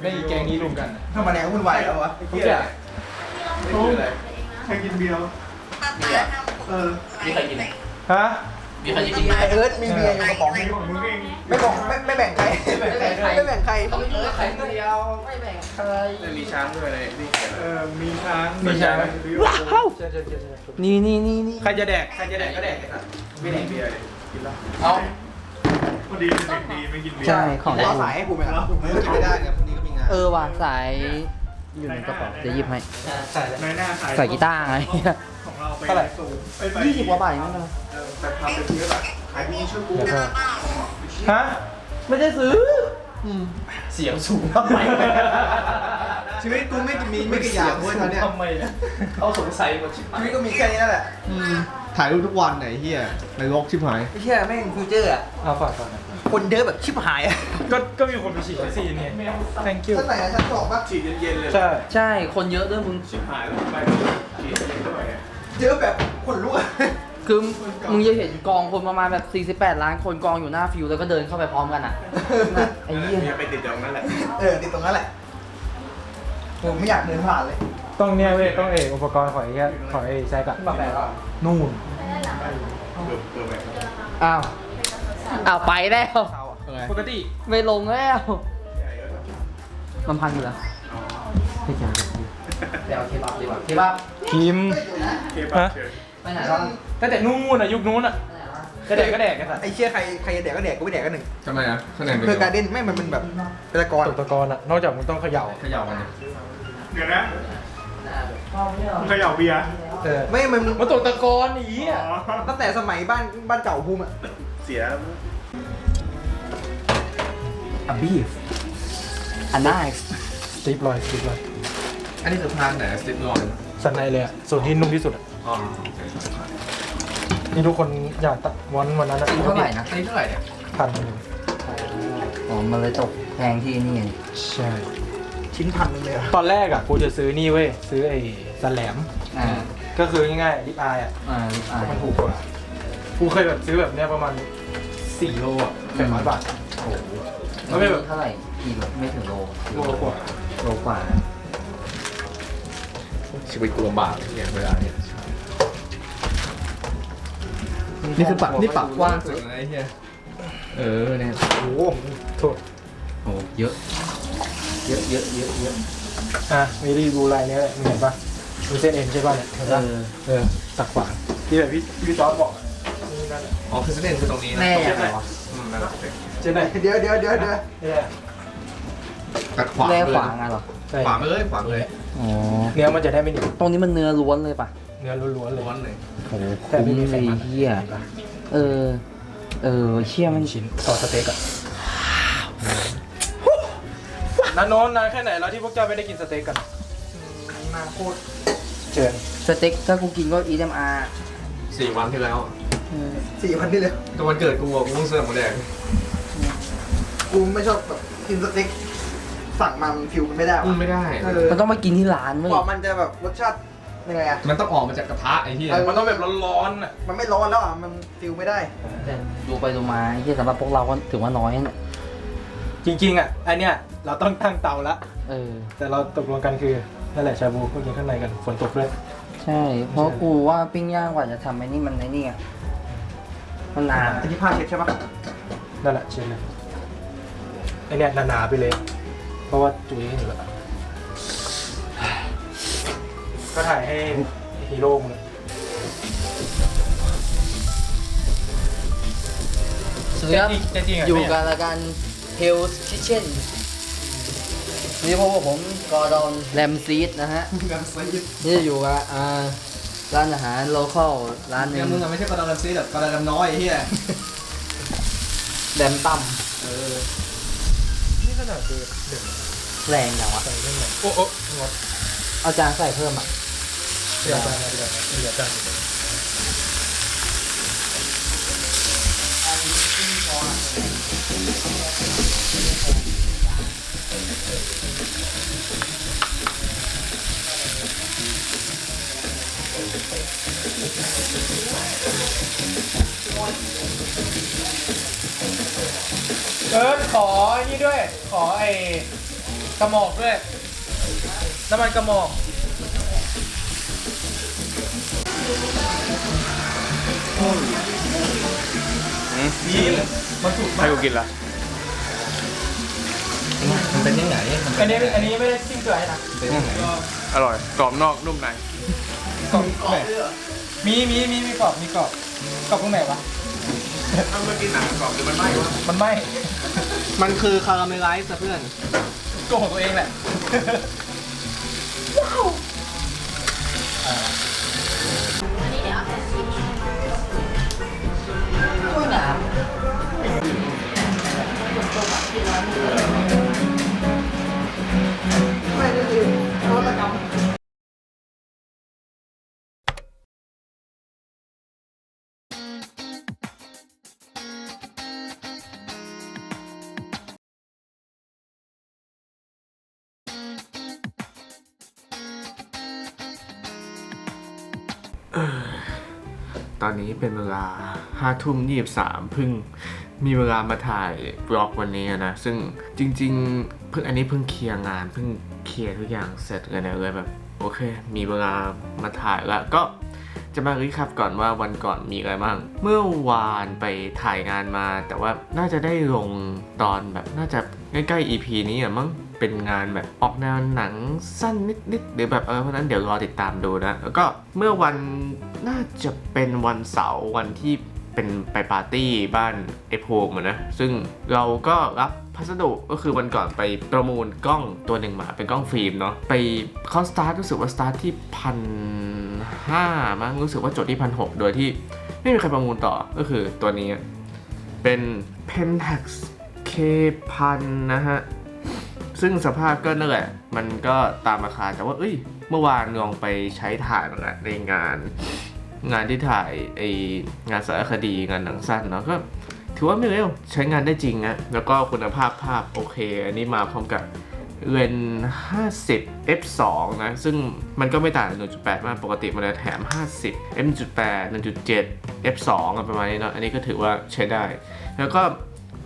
ไม่แกงนี้รวมกันทำมาแนววุ่นวายแล้ววะทุกอย่างไม่คืออะไรใครกินเบียร์เออมีใครกินไหนฮะมีใครจะกินไหนไอเอิร์ธมีเบียร์อยู่กระป๋องนึงของมึงเองไม่บอกไม่ไม่แบ่งใครไม่แบ่งใครไม่แบ่งใครต้องเออใครเดียวไม่แบ่งใครมีช้างด้วยเลยนี่เออมีช้างมีช้างว้าวเชิญเชิญเชิญเชิญนี่นี่นี่นี่ใครจะแดกใครจะแดกก็แดกไอ้สัสไม่แดกเบียร์เลยกินแล้วเอาพอดีเป็นเด็กดีไม่กินเบียร์ใช่ของรอสายให้กูไหมครับไม่กินไม่ได้เนี่ยพรุ่งนี้ก็มีงาน เออว่ะสายอยู่ในกระเป๋าจะหยิบให้ใช่แล้วในหน้าขายใส่กีตาร์ไง ของเราไปเท่าไหร่ สูงไปไปยี่สิบกว่าบาทเองมั้งเออแต่ทำเป็นเยอะอะขายมีช่วยกูเดี๋ยวเพิ่ม ฮะ ไม่ได้ซื้อ เสียงสูงทำไมชีวิตกูไม่มีไม่กี่อย่างเว้ยตอนเนี้ยทำไมเนี่ยเขาสงสัยหมดชิบหายชีวิตก็มีแค่นี้นั่นแหละถ่ายรูปทุกวันไหนเฮียในโลกชิบหาย ไม่เชื่อแม่งฟิวเจอร์อะเอาฝากก่อนนะ คนเยอะแบบชิบหายอะก็ก็มีคนไปฉีดวัคซีนไง thank you ชั้นไหนอะชั้นสองปะฉีดเย็นๆเลยใช่ใช่คนเยอะด้วยมึง ชิบหายแล้วไปฉีดเย็นด้วยเยอะแบบคนลุกอะคือมึงจะเห็นกองคนประมาณแบบ 48 ล้านคนกองอยู่หน้าฟิวแล้วก็เดินเข้าไปพร้อมกันอะน่ะไอ้เหี้ยไปติดตรงนั้นแหละเออติดตรงนั้นแหละผมไม่อยากเดินผ่านเลยต้องเนี่ยเว้ยต้องเอกอุปกรณ์ของไอ้เหี้ยของไอ้แซกอะแบบแบบนู่น อ้าว อ้าวไปแล้วเขาอะปกติไม่ลงแล้ว มันพันอยู่แล้วไม่ใช่เดี๋ยวเคบับดีกว่าเคบับคิมเคบับฮะเชิญไปไหนแล้วตั้งแต่นู่นอะยุคนู้นอะจะแดกก็แดกกันสัตว์ไอ้เชี่ยใครใครจะแดกก็แดกกูไม่แดกก็หนึ่งทำไมอะคะแนนเป็นเพื่อการเด่นไม่มันเป็นแบบเป็นตะกอนตกตะกอนอะนอกจากมึงต้องเขย่าเขย่ากันเนี่ยเดี๋ยวนะมึงเขย่าเบียร์เออไม่มันมันตกตะกอนหนีอ๋อะอตั้งแต่สมัยบ้านบ้านเก่าภูมิอะเสียอะบีฟอันน่าสตีฟลอยสตีฟลอยอันนี้คือพานไหนสติ๊กนอนสันในเลยอะส่วนที่นุ่มที่สุดอะอ๋อนี่ทุกคนอยากตัดวันวันนั้นอะเท่าไหร่นะอันนี้เท่าไหร่เนี่ยพันหนึ่งอ๋อ มันเลยตกแพงที่นี่ไงใช่ ชิ้นพันหนึงเลยอะตอนแรกอะกูจะซื้อนี่เว้ย ซื้อไอ้สแลมอ่า ก็คือง่ายๆลิปอายอะอ่าอ่ามันถูกกว่า กูเคยแบบซื้อแบบเนี้ยประมาณ4โลอะแปดร้อยบาท โอ้โหแล้วไม่แบบ เท่าไหร่กี่โลไม่ถึงโลโลกว่าโลกว่าชีวิตกูลำบากเนี่ยเวลาเนี่ยนี่คือปากนี่ปากกว้างสุดเลยไอ้เฮียเออเนี่ยโอ้โหโทษโอ้เยอะเยอะเยอะเยอะเยอะอะมีรีดูลายเนี้ยแหละมึงเห็นปะมีเส้นเอ็นใช่ป่ะเนี่ยเห็นเอปะอเออตักขวางที่แบบพี่พี่จอร์ดบอก อะนี่นั่นแหละอ๋อคือเส้นคือตรงนี้นะแน่ยังไงวะ อืมนั่นแหละเจ๊ไหนเดี๋ยวเดี๋ยวเดี๋ยวเดี๋ยวเนี่ยตัดขวาแน่เลยขวางอะเหรอ ใช่ขวาไปเลยขวาไปเลยอ๋อ เนื้อมันจะได้ไม่เหนียวตรงนี้มันเนื้อล้วนเลยป่ะเนื้อล้วนๆเลยร้อนเลยโอ้โหแต่คุ้มไม่มีไขเลยมัน เฮียเออ เออเชี่ยมันชิ้นต่อสเต็กอะนานโน้นนานแค่ไหนแล้วที่พวกเจ้าไม่ได้กินสเต็กกันนาโคตรเชิญสเต็กถ้ากูกินก็ EMR สี่วันที่แล้วเออ สี่พันที่เลยแต่วันเกิดกูอะกูเพิ่งซื้อหมูแดงกูไม่ชอบแบบกินสเต็กสั่งมามันฟิวมันไม่ได้อืวะมไม่ได้ เออมันต้องมากินที่ร้านเว้ยกว่ามันจะแบบรสชาติยังไงอะมันต้องออกมาจากกระทะไอ้เหี้ยเออ มันต้องแบบร้อนๆอะมันไม่ร้อนแล้วอะมันฟิวไม่ได้ แต่ดูไปดูมาเฮียสำหรับพวกเราก็ถือว่าน้อยนะจริงๆอะอันเนี้ยเราต้องตั้งเตาละ เออ แต่เราตกลงกันคือนั่นแหละชาบูก็กินข้างในกันฝนตกด้วย ใช่ เพราะกูว่าปิ้งย่างกว่าจะทำไอ้นี่มันไอ้นี่ไง มันนานอันนี้ผ้าเช็ดใช่ปะนั่นแหละเชิญเลยไอเนี้ยหนาๆไปเลย เพราะว่าจุยกันอยู่แล้วก็ถ่ายให้ฮีโร่มึงสวัสดีครับแต่จริงๆะอยู่ไม่กันละกัน Hell's Kitchen นี่พบกับผมกอร์ดอนแรมซีดนะฮะงานซีดนี่อยู่กับอ่า ร้านอาหารโลคอลร้านหนึเนี่ยงมึงอะไม่ใช่กระดานซีแบบกระดานน้อยไอ้เหี้ยแรมตั้มเออนี่ขนาดเดือดเดือดแรงจังวะ ใส่เรื่องไหนโอ้โอ้งดเอาจานใส่เพิ่มอะเดือดจังเดือดเดือดจัง เอิร์ธขอไอ้นี่ด้วย ขอไอ้กระหมอกด้วย น้ำมันกระหมอกยิ้มมันสุกให้กูกินละมันเป็นยังไงมันอันนี้อันนี้ไม่ได้จิ้มเกลือให้นะ เป็นยังไงอร่อย กรอบนอกนุ่มใน กรอบกรอบมีมีมีมีกรอบมีกรอบกรอบตรงไหนวะถ้าเมื่อกี้หนังกรอบหรือมันไหม้วะมันไหม้มันคือคาราเมลไลซ์เพื่อนตัวของตัวเองแหละไม่ก็คือนวัตกรรม ตอนนี้เป็นเวลาห้าทุ่มยี่สามเพิ่งมีเวลามาถ่ายบล็อกวันนี้นะ ซึ่งจริงๆเพิ่งอันนี้เพิ่งเคลียร์งานเพิ่งเคลียร์ทุกอย่างเสร็จกันเลยแบบ โอเค มีเวลามาถ่ายแล้วก็จะมารีแคปก่อนว่าวันก่อนมีอะไรบ้าง เมื่อวานไปถ่ายงานมา แต่ว่าน่าจะได้ลงตอนแบบน่าจะใกล้ๆ EP นี้อะมั้ง เป็นงานแบบออกแนวหนังสั้นนิดๆหรือแบบเออเพราะนั้นเดี๋ยวรอติดตามดูนะ แล้วก็เมื่อวันน่าจะเป็นวันเสาร์วันที่เป็นไปปาร์ตี้บ้านไอโพมอะนะ ซึ่งเราก็รับพัสดุก็คือวันก่อนไปประมูลกล้องตัวหนึ่งมาเป็นกล้องฟิล์มเนาะไปเขาสตาร์ทรู้สึกว่าสตาร์ทที่พันห้ามั้งรู้สึกว่าจดที่พันหโดยที่ไม่มีใครประมูลต่อก็คือตัวนี้ เป็น Pentax K พันนะฮะ ซึ่งสภาพก็นั่นแหละ มันก็ตามราคาแต่ว่า เอ้ย เมื่อวานลองไปใช้ถ่ายมาล้วในงาน งานที่ถ่ายไองานสารคดีงานหนังสั้นเนาะก็ถือว่าไม่เร็วใช้งานได้จริงนะแล้วก็คุณภาพภาพโอเค อันนี้มาพร้อมกับเลนส์50 f2 นะ ซึ่งมันก็ไม่ต่างจาก1.8 มาก ปกติมันจะแถม 50 F.8 1.7 f2 อะไรประมาณนี้เนาะ อันนี้ก็ถือว่าใช้ได้ แล้วก็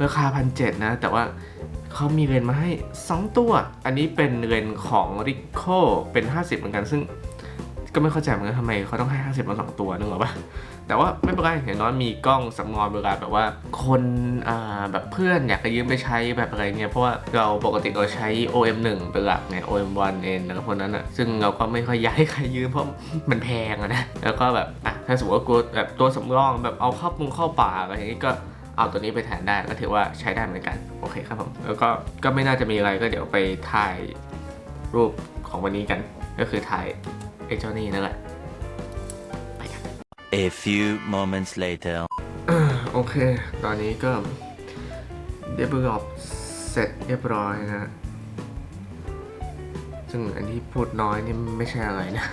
ราคาพันเนะ แต่ว่า เขามีเลนมาให้ 2 ตัว อันนี้เป็นเลนของ Ricoh เป็น 50 เหมือนกันซึ่งก็ไม่เข้าใจเหมือนกันทำไมเขาต้องให้ 50มา2ตัวนึกออกปะแต่ว่าไม่เป็นไรอย่างน้อยมีกล้องสำรองเวลาแบบว่าคนอ่าแบบเพื่อนอยากจะยืมไปใช้แบบอะไรเงี้ยเพราะว่าเราปกติเราใช้ OM1 เป็นหลักไง OM1 เองแล้วพวกนั้นอะซึ่งเราก็ไม่ค่อยอยากให้ใครยืมเพราะมันแพงอะนะแล้วก็แบบอะถ้าสมมติว่ากูแบบตัวสำรองแบบเอาเข้าปุงเข้าป่าอะไรอย่างงี้ก็ เอาตัวนี้ไปแทนได้ก็ถือว่าใช้ได้เหมือนกันโอเคครับผมแล้วก็ก็ไม่น่าจะมีอะไรก็เดี๋ยวไปถ่ายรูปของวันนี้กัน ก็คือถ่ายไอ้เจ้านี่นั่นแหละ A few moments later. โอเค ตอนนี้ก็เดบรอบเสร็จเรียบร้อยนะ ซึ่งอันที่พูดน้อยนี่ไม่ใช่อะไรนะ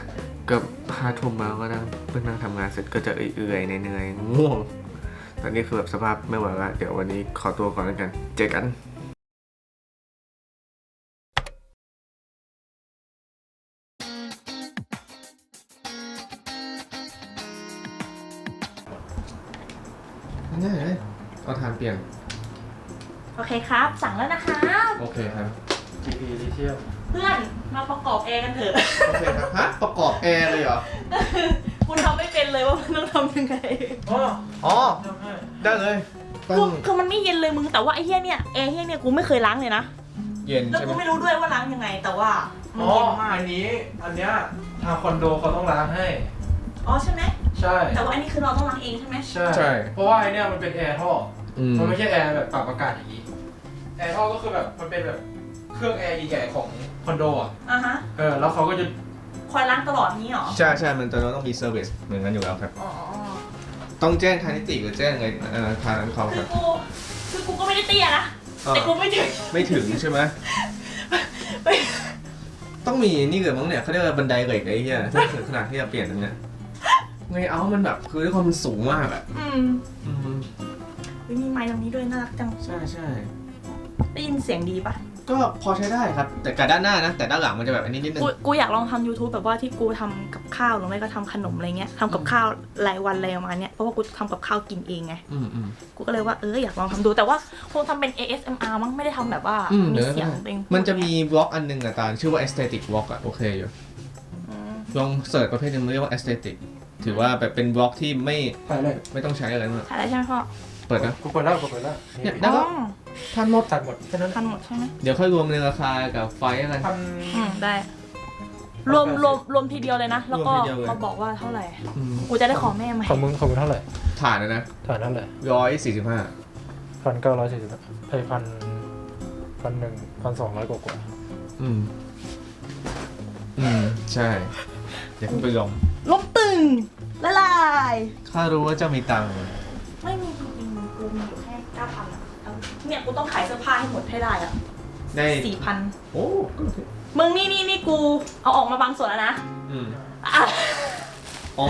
ก็ห้าทุ่มมาก็นั่งเพิ่งนั่งทำงานเสร็จก็จะเอื่อยๆเหนื่อยๆง่วง ตอนนี้คือแบบสภาพไม่ไหวละเดี๋ยววันนี้ขอตัวก่อนแล้วกัน เจอกันนี่เลยเอาทานเปลี่ยน โอเคครับ สั่งแล้วนะคะ โอเคครับ GP ลิเทียมเพื่อนมาประกอบแอร์กันเถอะ โอเคครับ ฮะ ประกอบแอร์เลยเหรอ คุณทำไม่เป็นเลยว่ามันต้องทำยังไง อ๋อ อ๋อทำให้ ได้เลย ต้อคืองคือมันไม่เย็นเลยมึงแต่ว่าไอ้เหี้ยเนี่ยแอร์เหี้ยเนี่ยกูไม่เคยล้างเลยนะเย็นแล้วใช่ไหกูมไม่รู้ด้วยว่าล้างยังไง แต่ว่ามันอ๋อเย็นมากอันนี้ อันเนี้ยทางคอนโดเขาต้องล้างให้ อ๋อใช่ไหมใช่ แต่ว่าอันนี้คือเราต้องล้างเองใช่ไหมใช่ ใช่ เพราะว่าไอเนี้ยมันเป็นแอร์ท่ออืมมันไม่ใช่แอร์แบบปรับอากาศอย่างนี้ แอร์ท่อก็คือแบบมันเป็นแบบเครื่องแอร์ใหญ่ๆของคอนโดอะ อะฮะเออ แล้วเขาก็จะ คอยล้างตลอดนี้เหรอใช่ใช่มันจะต้องมีเซอร์วิสเหมือนกันอยู่แล้วครับ อ๋ออ๋ออ๋อ ต้องแจ้งทางนิติหรือแจ้งไงเอ่อทางนั้นเขาคคืรัอบกูคือกูก็ไม่ได้เตี้ยนะเออแต่กูไม่ถึงไม่ถึงใช่ไหมไปต้องมีนี่เกิดมั้งเนี่ยเขาเรียกว่าบันไดเหล็กไอ้เหี้ยถ้าถึงขนาดที่จะเปลี่ยนตรงเนี้ยไงเอามันแบบคือด้วยความมันสูงมากอะอืมอืมเฮ้ยมีไม้ตรงนี้ด้วยน่ารักจังใช่ใช่ได้ยินเสียงดีปะ ก็ก็พอใช้ได้ครับ แต่กับด้านหน้านะ แต่ด้านหลังมันจะแบบอันนี้นิดนึง กูกูอยากลองทำ YouTube แบบว่าที่กูทำกับข้าวหรือไม่ก็ทำขนมอะไรเงี้ยทำกับข้าวรายวันอะไรประมาณเนี้ยเพราะว่ากูทำกับข้าวกินเองไง อืมอืม กูก็เลยว่าเอออยากลองทำดูแต่ว่าคงทำเป็น ASMR มั้งไม่ได้ทำแบบว่าอืมมีเดี๋ยว เสียงเองมันจะมีบล็อกอันหนึงอะตาลชื่อว่า aesthetic walk อะโอเคอยู่ อืมลองเสิร์ชประเภทหนึงเรียกว่า aesthetic ถือว่าแบบเป็นบล็อกที่ไม่ไปเลยไม่ต้องใช้อะไรมาก ถ่ายได้ใช่ไหมพ่อเปิดนะ กูเปิดแล้วกูเปิดแล้วเนี่ยอ๋แล้วก็ อ ทันหมดตัดหมดแค่นั้นทันหมดใช่ไหมเดี๋ยวค่อยรวมในราคากับไฟอะไร พัน อืมได้ รวมรวมรวมทีเดียวเลยนะ แล้วก็รวมทีเดียวเลย มาบอกว่าเท่าไหร่ อืมกูจะได้ขอแม่ไหมของมึงของมึงเท่าไหร่ฐานนะนะฐานเท่าไหร่ร้อยสี่สิบห้าพันเก้าร้อยสี่สิบไอ้พันพันหนึ่งพันสองร้อยกว่ากว่าอืม อืม ใช่เดี๋ยวคุณไปลองล้มตึงละลาย ข้ารู้ว่าเจ้ามีตังค์ไม่มีจริงๆกูมีอยู่แค่เก้าพันอะ เอาเนี่ยกูต้องขายเสื้อผ้าให้หมดให้ได้อะได้สี่พันโอ้ก็โอเคมึงนี่นี่นี่กูเอาออกมาบางส่วนแล้วนะอืมอะอ๋อ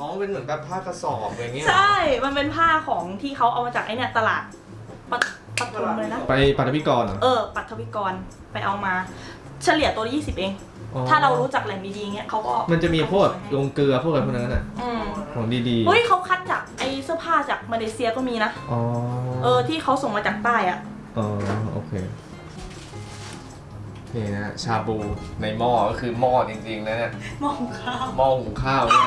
อ๋อเป็นเหมือนแบบผ้ากระสอบอะไรเงี้ยใช่ มันเป็นผ้าของที่เขาเอามาจากไอเนี่ยตลาดปัตปัตทุมเลยนะ ไปปัตวิกรเหรอ เออ ปัทวิกรไปเอามา เฉลี่ยตัวละยี่สิบเองอ๋อ ถ้าเรารู้จักแหล่งดีๆเงี้ยเขาก็มันจะมีพวกลงเกลือพวกอะไรพวกนั้นน่ะอืมของดีเฮ้ยเขาคัดจากไอเสื้อผ้าจากมาเลเซียก็มีนะๆอ๋อเออที่เขาส่งมาจากใต้อะอ๋อโอเคนี่นะชาบูในหม้อก็คือหม้อจริงๆนะเนี่ยมองข้าวหม้อหุงข้าวเนี่ย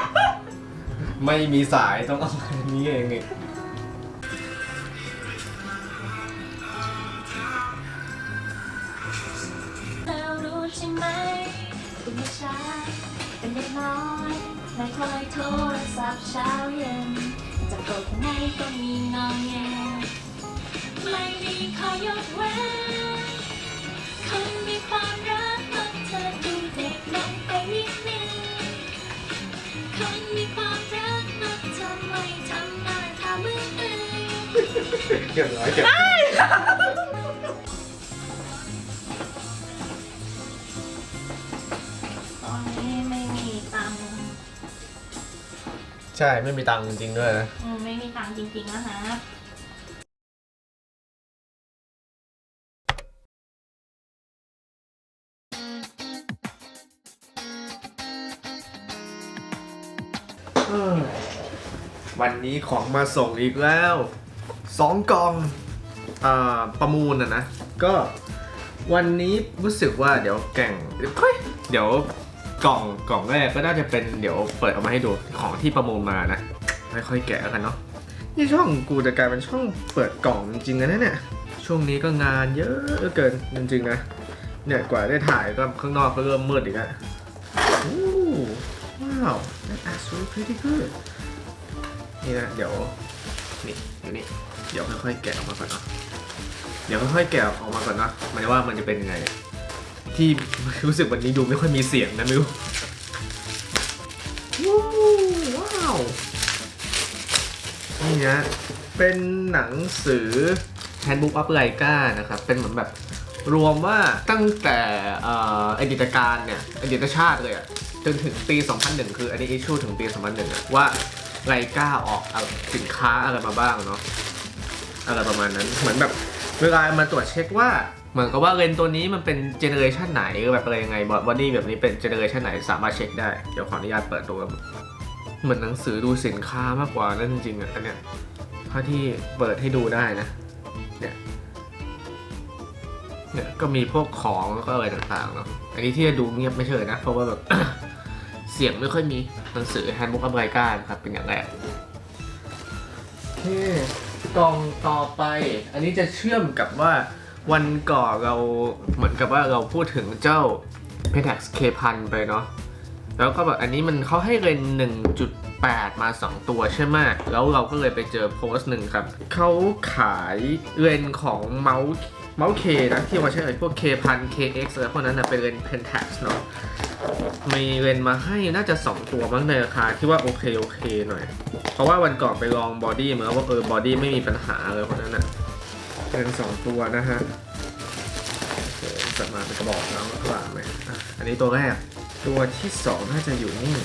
ไม่มีสายต้องเอาอันนี้เองนี่เธอรู้ใช่ไหม คุณไม่ช้าเป็นเด็กน้อยไม่คอยโทรศัพท์เช้าเย็นจะโกรธไหนก็มีงองแงไม่มีข้อยกเว้นคนมีความรักมักเธอดูเด็กลงไปนิดนึงคนมีความรักมักทำไม่ทำหน้าทำมืออื่นเก็บร้อยเก็บ ช่ไม่มีตังค์จริงๆด้วยนะอืมไม่มีตังค์จริงๆนะฮะวันนี้ของมาส่งอีกแล้วสองกล่องอ่าประมูลนะนะ ก็วันนี้รู้สึกว่าเดี๋ยวแก่งเฮ้ยเดี๋ยว กล่องกล่องแรกก็น่าจะเป็นเดี๋ยวเปิดออกมาให้ดูของที่ประมูลมานะไม่ค่อยแกะแล้วกันเนาะนี่ช่องกูจะกลายเป็นช่องเปิดกล่องจริงๆนะเนี่ยช่วงนี้ก็งานเยอะเหลือเกินจริงๆนะเนี่ยกว่าได้ถ่ายก็ข้างนอกก็เริ่มมืดอีกแล้วโอ้ว้าว that's actually pretty good นี่นะเดี๋ยวนี่อยู่นี่เดี๋ยวค่อยๆแกะออกมาก่อนเนาะเดี๋ยวค่อยๆแกะออกมาก่อนเนาะหมายว่ามันจะเป็นยังไง ที่รู้สึกวันนี้ดูไม่ค่อยมีเสียงนะมิวว้าวนี่นะเป็นหนังสือ Handbook of Laika นะครับ เป็นเหมือนแบบรวมว่าตั้งแต่ออดีตการเนี่ยอดีตชาติเลยอะจนถึงปี 2001 คืออันนี้อิชูถึงปี 2001อะว่าไลกาออกอสินค้าอะไรมาบ้างเนาะอะไรประมาณนั้น เหมือนแบบเวลามาตรวจเช็คว่า เหมือนกับว่าเลนส์ตัวนี้มันเป็นเจเนอเรชันไหนแบบอะไรยังไงบอดี้แบบนี้เป็นเจเนอเรชันไหนสามารถเช็คได้ เดี๋ยวขออนุญาตเปิดดูครับเหมือนหนังสือดูสินค้ามากกว่านั่นจริงอะอันเนี้ยเท่าที่เปิดให้ดูได้นะเนี่ยเนี่ยก็มีพวกของแล้วก็อะไรต่างๆเนาะอันนี้ที่จะดูเงียบไม่เฉยนะ เพราะว่าแบบเสียงไม่ค่อยมีหนังสือ Handbook of Laika นะครับเป็นอย่างแรกโอเคกล่องต่อไป อันนี้จะเชื่อมกับว่า วันก่อนเราเหมือนกับว่าเราพูดถึงเจ้า p e t a x K พันไปเนาะแล้วก็แบบอันนี้มันเขาให้เรน1.8 มา 2 ตัวใช่ไหมแล้วเราก็เลยไปเจอโพสต์หนึ่งครับ เขาขายเรนของเมาส์เมาส์เคนะ ที่มาใช้กับพวก K พัน KX อะไรพวกนั้นนะเป็นเรน Pentax เนาะมีเรนมาให้น่าจะ 2 ตัวมั้งในราคาที่ว่าโอเคโอเคหน่อย เพราะว่าวันก่อนไปลองบอดี้มาวว่าเออบอดี้ไม่มีปัญหาเลยคนนั้นน่ะ เป็นสองตัวนะฮะโอเคจัดมาเป็นกระบอกแล้วกลางไหมอ,อันนี้ตัวแรก ตัวที่สองน่าจะอยู่นี่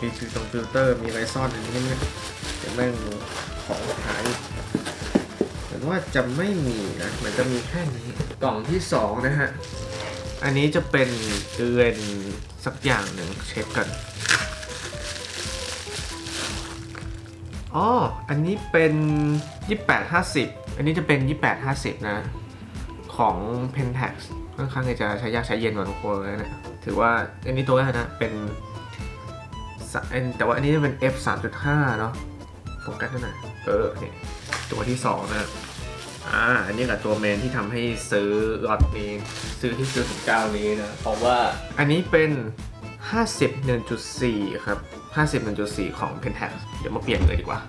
มีฟิลตรงฟิลเตอร์มีอะไรซ่อนอยู่นี่เนี่ยเดี๋ยวแม่งดูของหายเออนว่าจะไม่มีนะมันจะมีแค่นี้กล่องที่สองนะฮะ อันนี้จะเป็นเลนส์สักอย่างหนึ่งเช็คกัน อ๋อ อันนี้เป็น 2850 อันนี้จะเป็น 2850 นะ ของ Pentax ค่อนข้างจะใช้ยากใช้เย็นกว่าทุกคนเลยนะถือว่าอันนี้ตัวแรกนะ เป็น แต่ว่าอันนี้จะเป็น f 3.5 เนาะโฟกัสหน่อยเออเนี่ยตัวที่ 2 นะอ่าอันนี้กับตัวเมนที่ทำให้ซื้อล็อตนี้ ซื้อที่ซื้อถึงเจ้านี้นะ เพราะว่าอันนี้เป็น 51.4 ครับ 50 1.4 ของ Pentax เดี๋ยวมาเปลี่ยนเลยดีกว่า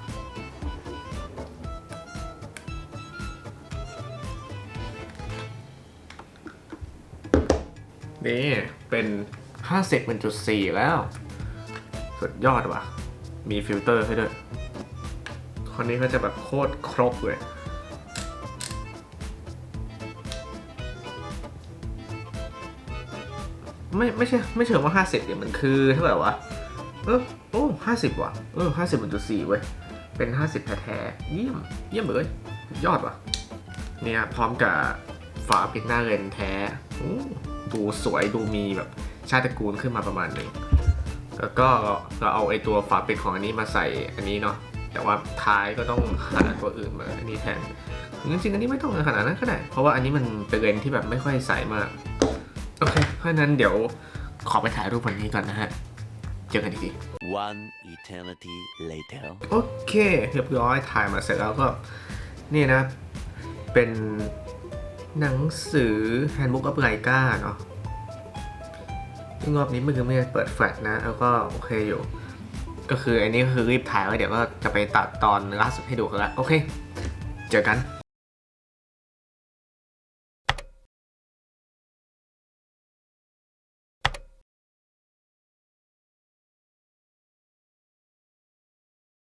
นี่เป็น50 1.4 แล้ว สุดยอดว่ะ มีฟิลเตอร์ให้ด้วย คนนี้ก็จะแบบโคตรครบเลยไม่ไม่ใช่ไม่เชิงว่า 50เนี่ยมันคือเท่าไหร่วะเออโอ้ห้าสิบว่ะเออห้าสิบจุดสี่เว้ย เป็น50แท้ๆเยี่ยม เยี่ยมเลยยอดว่ะ เนี่ยพร้อมกับฝาปิดหน้าเรนแท้ดูสวยดูมีแบบชาติตระกูลขึ้นมาประมาณหนึ่งแล้วก็เราเอาไอตัวฝาปิดของอันนี้มาใส่อันนี้เนาะแต่ว่าท้ายก็ต้องหาตัวอื่นมาอันนี้แทนจริงๆอันนี้ไม่ต้องขนาดนั้นก็ได้เพราะว่าอันนี้มันเป็นเลนส์ที่แบบไม่ค่อยใสมากโอเคเพราะฉะนั้นเดี๋ยวขอไปถ่ายรูปวันนี้ก่อนนะฮะ เจอกันอีกที One eternity later. โอเค เรียบร้อยถ่ายมาเสร็จแล้วก็ นี่นะ เป็นหนังสือ Handbook of Leica เนาะซึ่งรอบนี้มันคือไม่ได้เปิดแฟลชนะ แล้วก็โอเคอยู่ ก็คืออันนี้ก็คือรีบถ่ายไว้เดี๋ยวก็จะไปตัดตอนล่าสุดให้ดูกันละโอเค เจอกัน